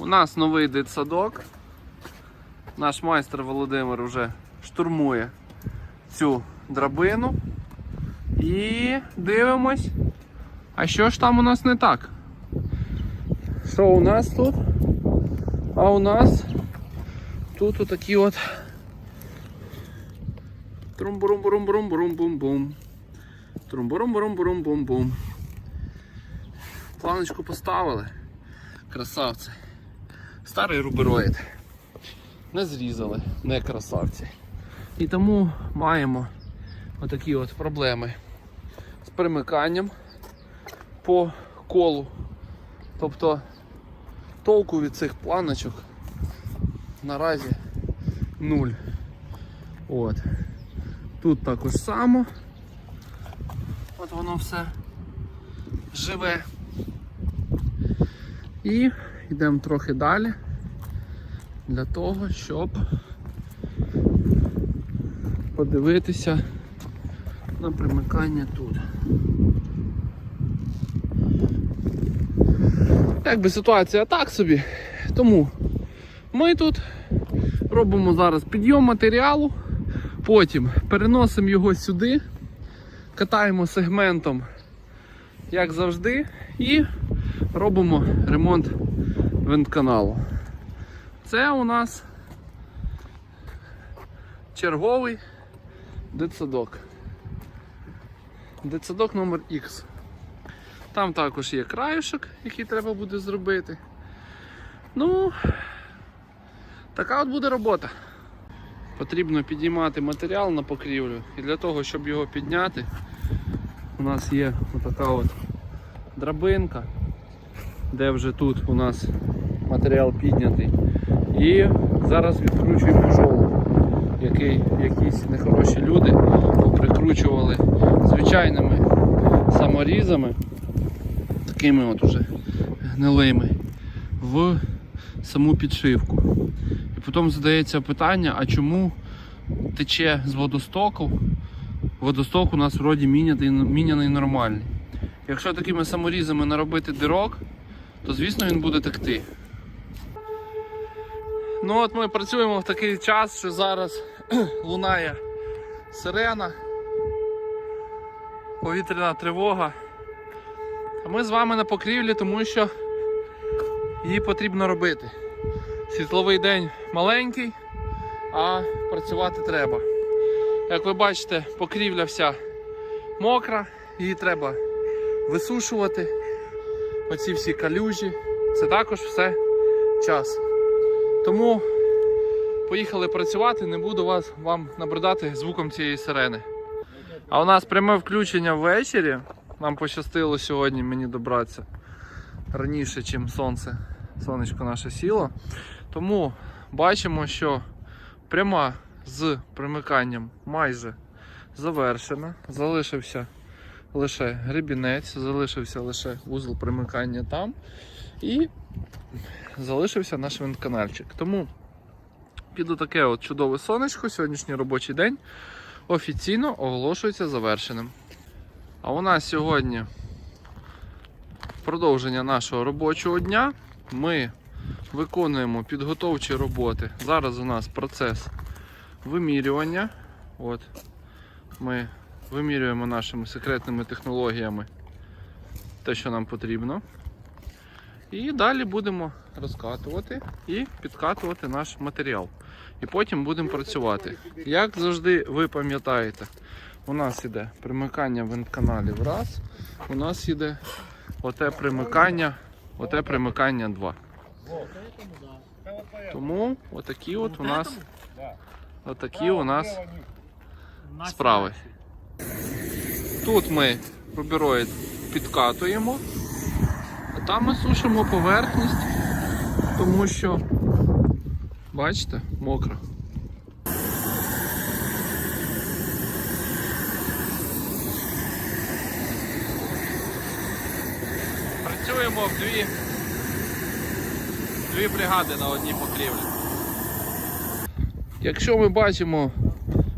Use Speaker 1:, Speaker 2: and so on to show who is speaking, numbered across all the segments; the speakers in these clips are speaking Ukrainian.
Speaker 1: У нас новий дитсадок. Наш майстер Володимир вже штурмує цю драбину. І дивимось. А що ж там у нас не так? Що у нас тут? А у нас тут отакі от трум-бурум-бурум-бурум-бурум-бум-бум. Трум-бурум-бурум-бурум-бум-бум. Планочку поставили. Красавці. Старий рубероїд. Не зрізали, не красавці. І тому маємо отакі от проблеми з примиканням по колу. Тобто толку від цих планочок наразі нуль. От. Тут також само. От воно все живе. І йдемо трохи далі для того, щоб подивитися на примикання тут. Якби ситуація так собі, тому ми тут робимо зараз підйом матеріалу, потім переносимо його сюди, катаємо сегментом, як завжди, і робимо ремонт вентканалу. Це у нас черговий дитсадок. Дитсадок номер X. Там також є краюшок, який треба буде зробити. Ну, така от буде робота. Потрібно підіймати матеріал на покрівлю. І для того, щоб його підняти, у нас є така от драбинка, де вже тут у нас матеріал піднятий. І зараз відкручуємо жолоб, який якісь нехороші люди поприкручували звичайними саморізами, такими от уже гнилими, в саму підшивку. І потім задається питання, а чому тече з водостоку? Водосток у нас вроді міняний, міняний нормальний. Якщо такими саморізами наробити дирок, то звісно він буде текти. Ну от ми працюємо в такий час, що зараз лунає сирена, повітряна тривога. А ми з вами на покрівлі, тому що її потрібно робити. Світловий день маленький, а працювати треба. Як ви бачите, покрівля вся мокра, її треба висушувати. Оці всі калюжі. Це також все час. Тому поїхали працювати, не буду вас вам набридати звуком цієї сирени. А у нас пряме включення ввечері. Нам пощастило сьогодні мені добратися раніше, ніж сонце, сонечко наше сіло. Тому бачимо, що пряма з примиканням майже завершена. Залишився лише гребінець, залишився лише вузол примикання там. І залишився наш винтканальчик. Тому під таке от чудове сонечко, сьогоднішній робочий день офіційно оголошується завершеним. А у нас сьогодні продовження нашого робочого дня. Ми виконуємо підготовчі роботи. Зараз у нас процес вимірювання. От, Ми вимірюємо нашими секретними технологіями те, що нам потрібно. І далі будемо розкатувати і підкатувати наш матеріал. І потім будемо працювати. Як завжди, ви пам'ятаєте, у нас іде примикання вентканалів раз, у нас іде оте примикання, оте примикання два. Тому отакі от у нас отакі у нас справи. Тут ми рубероїд підкатуємо. А там ми сушимо поверхність, тому що, бачите, мокро. Працюємо в дві, дві бригади на одній покрівлі. Якщо ми бачимо,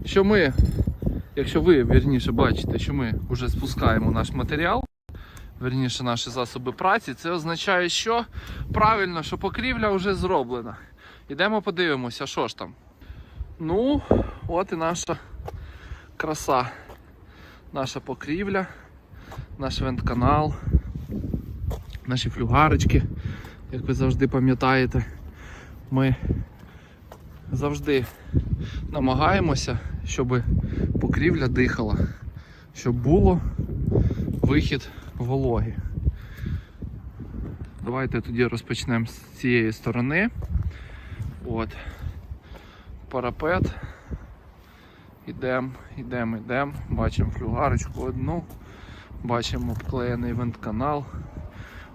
Speaker 1: що ми, якщо ви вірніше бачите, що ми вже спускаємо наш матеріал, верніше наші засоби праці, це означає, що правильно, що покрівля вже зроблена. Ідемо подивимося, що ж там. Ну, от і наша краса. Наша покрівля, наш вентканал, наші флюгарочки, як ви завжди пам'ятаєте, ми завжди намагаємося, щоб покрівля дихала, щоб було вихід вологи. Давайте тоді розпочнемо з цієї сторони. От. Парапет. Ідемо, ідемо, ідемо. Бачимо флюгарочку одну, бачимо обклеєний вентканал,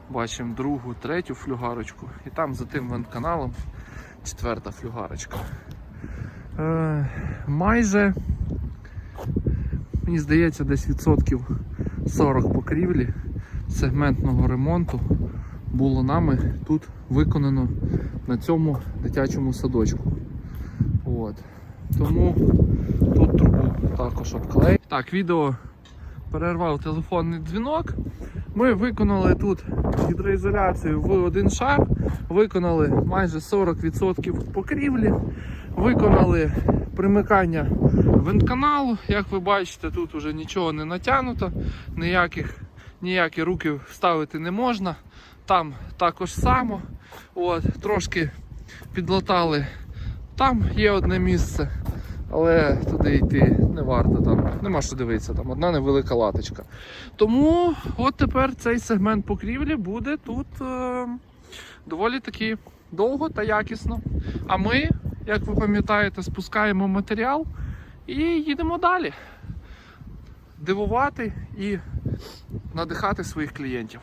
Speaker 1: бачимо другу, третю флюгарочку. І там за тим вентканалом четверта флюгарочка. Е, майже, мені здається, десь відсотків 40 покрівлі сегментного ремонту було нами тут виконано на цьому дитячому садочку. От. Тому тут трубу також обклеїть. Так, відео перервав телефонний дзвінок. Ми виконали тут гідроізоляцію в один шар, виконали майже 40% покрівлі, виконали примикання вентканалу. Як ви бачите, тут вже нічого не натягнуто, ніяких, ніякі руки вставити не можна. Там також само. От, трошки підлатали. Там є одне місце, але туди йти не варто, там нема що дивитися, там одна невелика латочка. Тому от тепер цей сегмент покрівлі буде тут е, доволі таки довго та якісно. А ми, як ви пам'ятаєте, спускаємо матеріал і їдемо далі. Дивувати і надихати своїх клієнтів.